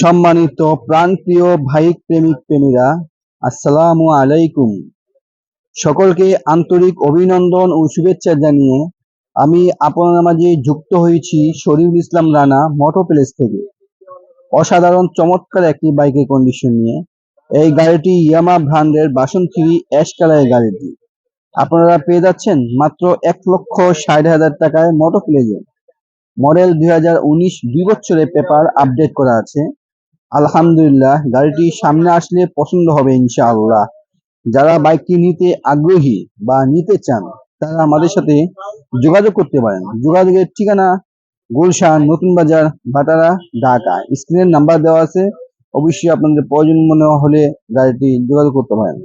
সম্মানিত প্রাণপ্রিয় ভাইক প্রেমিক প্রেমীরা, আসসালামু আলাইকুম। সকলকে আন্তরিক অভিনন্দন ও শুভেচ্ছা জানিয়ে আমি আপনার মাঝে যুক্ত হয়েছি শরীফুল ইসলাম রানা মোটো প্লেস থেকে। অসাধারণ চমৎকার একটি বাইকের কন্ডিশন নিয়ে। এই গাড়িটি ইয়ামা ব্র্যান্ডের বাসন থ্রি অ্যাশ কালারের গাড়িটি। আপনারা পেয়ে যাচ্ছেন মাত্র এক লক্ষ ষাট হাজার টাকায় মোটো প্লেজে। মডেল দুই হাজার উনিশ দুই বছরের পেপার আপডেট করা আছে। আলহামদুলিল্লাহ, গাড়িটি সামনে আসলে পছন্দ হবে ইনশাআল্লাহ। যারা বাইকটি নিতে আগ্রহী বা নিতে চান, তারা আমাদের সাথে যোগাযোগ করতে পারেন। যোগাযোগের ঠিকানা গুলশান, নতুন বাজার বাটারা ঢাকা। স্ক্রিনের নাম্বার দেওয়া আছে, অবশ্যই আপনাদের প্রয়োজন মনে হলে গাড়িটি যোগাযোগ করতে পারেন।